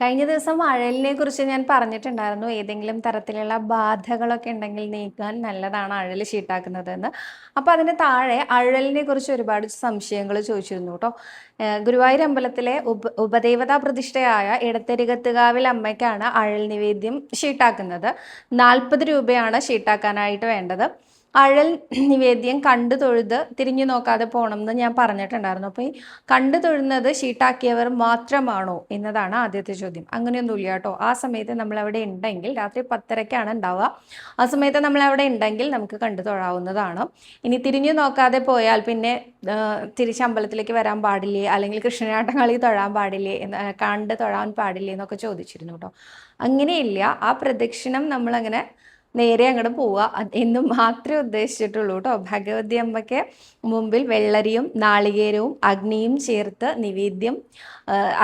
കഴിഞ്ഞ ദിവസം അഴലിനെ കുറിച്ച് ഞാൻ പറഞ്ഞിട്ടുണ്ടായിരുന്നു. ഏതെങ്കിലും തരത്തിലുള്ള ബാധകളൊക്കെ ഉണ്ടെങ്കിൽ നീക്കാൻ നല്ലതാണ് അഴൽ ഷീട്ടാക്കുന്നത് എന്ന് അപ്പോൾ അതിന് താഴെ അഴലിനെ കുറിച്ച് ഒരുപാട് സംശയങ്ങൾ ചോദിച്ചിരുന്നു കേട്ടോ. ഗുരുവായൂർ അമ്പലത്തിലെ ഉപ ഉപദേവതാ പ്രതിഷ്ഠയായ ഇടത്തരികത്തുകാവിൽ അമ്മയ്ക്കാണ് അഴൽ നിവേദ്യം ഷീട്ടാക്കുന്നത് നാൽപ്പത് രൂപയാണ് ഷീട്ടാക്കാനായിട്ട് വേണ്ടത്. അഴൽ നിവേദ്യം കണ്ടു തൊഴുത് തിരിഞ്ഞു നോക്കാതെ പോകണം എന്ന് ഞാൻ പറഞ്ഞിട്ടുണ്ടായിരുന്നു. അപ്പോൾ ഈ കണ്ടു തൊഴുന്നത് ഷീട്ടാക്കിയവർ മാത്രമാണോ എന്നതാണ് ആദ്യത്തെ ചോദ്യം. അങ്ങനെയൊന്നുമില്ല കേട്ടോ. ആ സമയത്ത് നമ്മൾ അവിടെ ഉണ്ടെങ്കിൽ രാത്രി പത്തരയ്ക്കാണ് ഉണ്ടാവുക. ആ സമയത്ത് നമ്മൾ അവിടെ ഉണ്ടെങ്കിൽ നമുക്ക് കണ്ടു തൊഴാവുന്നതാണ്. ഇനി തിരിഞ്ഞു നോക്കാതെ പോയാൽ പിന്നെ ആ, തിരിച്ച് അമ്പലത്തിലേക്ക് വരാൻ പാടില്ലേ? അല്ലെങ്കിൽ കൃഷ്ണനാട്ടം കളി തൊഴാൻ പാടില്ലേ? എന്ന് കണ്ട് തൊഴാൻ പാടില്ലേ എന്നൊക്കെ ചോദിച്ചിരുന്നു കേട്ടോ. അങ്ങനെയില്ല. ആ പ്രദക്ഷിണം നമ്മളങ്ങനെ നേരെ അങ്ങോട്ട് പോവുക. എന്ന് മാത്രമേ ഉദ്ദേശിച്ചിട്ടുള്ളൂ കേട്ടോ ഭഗവതി അമ്മയ്ക്ക് മുമ്പിൽ വെള്ളരിയും നാളികേരവും അഗ്നിയും ചേർത്ത് നിവേദ്യം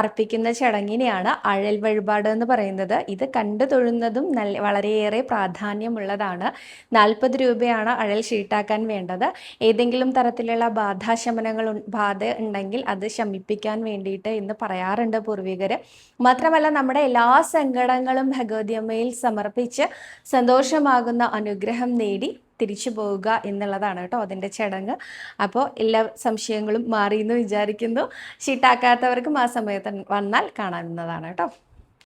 അർപ്പിക്കുന്ന ചടങ്ങിനെയാണ് അഴൽ വഴിപാട് എന്ന് പറയുന്നത്. ഇത് കണ്ടു തൊഴുന്നതും നല്ല വളരെയേറെ പ്രാധാന്യമുള്ളതാണ്. നാൽപ്പത് രൂപയാണ് അഴൽ ഷീട്ടാക്കാൻ വേണ്ടത്. ഏതെങ്കിലും തരത്തിലുള്ള ബാധാശമനങ്ങൾ ബാധ ഉണ്ടെങ്കിൽ അത് ശമിപ്പിക്കാൻ വേണ്ടിയിട്ട് എന്ന് പറയാറുണ്ട് പൂർവികർ മാത്രമല്ല നമ്മുടെ എല്ലാ സങ്കടങ്ങളും ഭഗവതി അമ്മയിൽ സമർപ്പിച്ച് സന്തോഷമാകുന്ന അനുഗ്രഹം നേടി തിരിച്ചു പോവുക എന്നുള്ളതാണ് കേട്ടോ അതിന്റെ ചടങ്ങ്. അപ്പോൾ എല്ലാ സംശയങ്ങളും മാറിയെന്ന് വിചാരിക്കുന്നു. ഷീട്ടാക്കാത്തവർക്കും ആ സമയത്ത് വന്നാൽ കാണാവുന്നതാണ് കേട്ടോ.